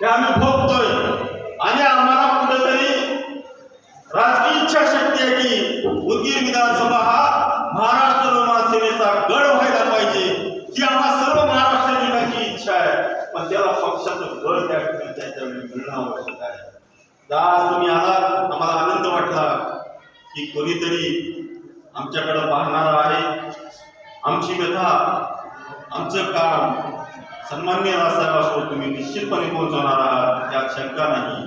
हे आम्ही भोगतोय. आणि आम्हाला कुठेतरी राजकीय इच्छाशक्ती आहे की उदगीर विधानसभा हा महाराष्ट्र निर्माण सेनेचा गड व्हायला पाहिजे ही आम्हा सर्व महाराष्ट्रीयांची इच्छा आहे. पण त्याला पक्षाचं गड त्या ठिकाणी त्याच्या वेळी मिळणं आवश्यक आहे. आज तुम्ही आलात आम्हाला आनंद वाटला की कोणीतरी आमच्याकडे पाहणार आहे. आमची व्यथा आमचं काम सन्मान्य राजसाहेबांसोबत तुम्ही निश्चितपणे पोहोचवणार आहात यात शंका नाही.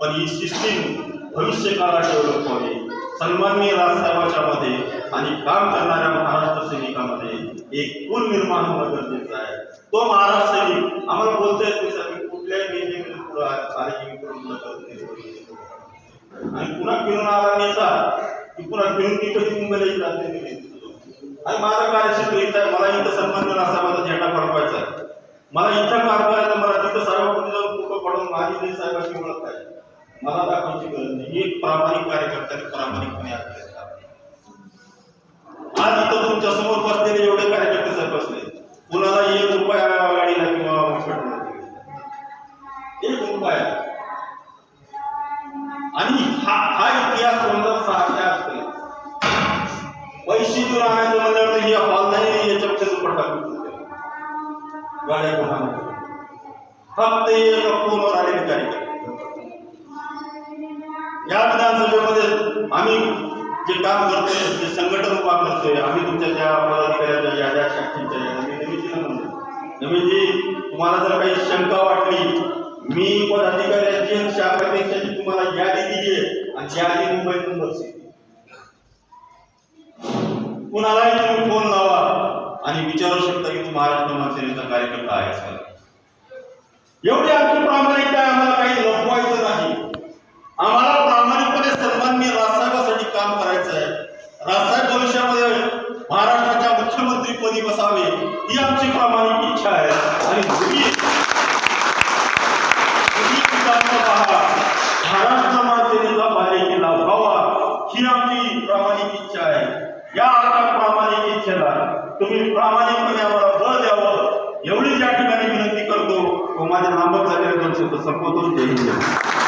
पण ही सिस्टीम भविष्य काळात डेव्हलप व्हावी सन्माननीय राजसाहेबाच्या मध्ये आणि काम करणाऱ्या महाराष्ट्र सैनिकामध्ये एक पूल निर्माण होणं गरजेचं आहे. तो महाराष्ट्र सैनिक आम्हाला बोलता येत नाही कुठल्याही आणि पुन्हा फिरून आला नेता की पुन्हा फिरून ती कधी मुंबईला जात आणि माझा कार्यक्षेत्र इथं आहे. मला इथं सन्मान माझा झेंडा फडकवायचा आहे. मला इथं काम मला कुठं पडून माझी नाही साहेबांची ओळख आहे मला दाखवायची गरज नाही. एक प्रामाणिक कार्यकर्त्याने प्रामाणिकपणे आज इथं तुमच्यासमोर बसलेले एवढे कार्यकर्ते साहेब बसले कुणाला एक रुपया गाडीला किंवा एक रुपया. आणि हा हा इतिहास दोन हजार सहाच्या असतो पैसे दूर आणायचं म्हणल्यावर हे हॉल नाही याच्यापेक्षा दुप्पट टाकून गाड्या कोणाला? फक्त एका फोनवर आले कार्यक्रम या विधानसभेमध्ये आम्ही जे काम करतोय जे संघटन उभा करतोय आम्ही तुमच्या ज्या पदाधिकाऱ्याच्या याद्या शाखेच्या याद्या नवीनजीला म्हणतो नवीनजी तुम्हाला जर काही शंका वाटली मी पदाधिकाऱ्याची आणि शाखापेक्षाची तुम्हाला यादी दिली आहे आणि यादी मुंबईतून बसेल. कुणालाही तुम्ही फोन लावा आणि विचारू शकता की तू महाराष्ट्र मनसेनेचा कार्यकर्ता आहेस का? एवढी आमची प्रामाणिकता आहे, आम्हाला काही लपवायचं नाही. आम्हाला प्रामाणिकपणे सर्वांनी राजसाहेबासाठी काम करायचं आहे. राजसाहेब भविष्यामध्ये महाराष्ट्राच्या मुख्यमंत्रीपदी बसावे ही आमची प्रामाणिक इच्छा आहे. आणि तुम्ही महाराष्ट्र बालेकिल्ला व्हावा ही आमची प्रामाणिक इच्छा आहे. या आमच्या प्रामाणिक इच्छेला तुम्ही प्रामाणिकपणे आम्हाला बळ द्यावं. एवढीच या ठिकाणी विनंती cu mai de la învățările, dulce, să pot uite aici.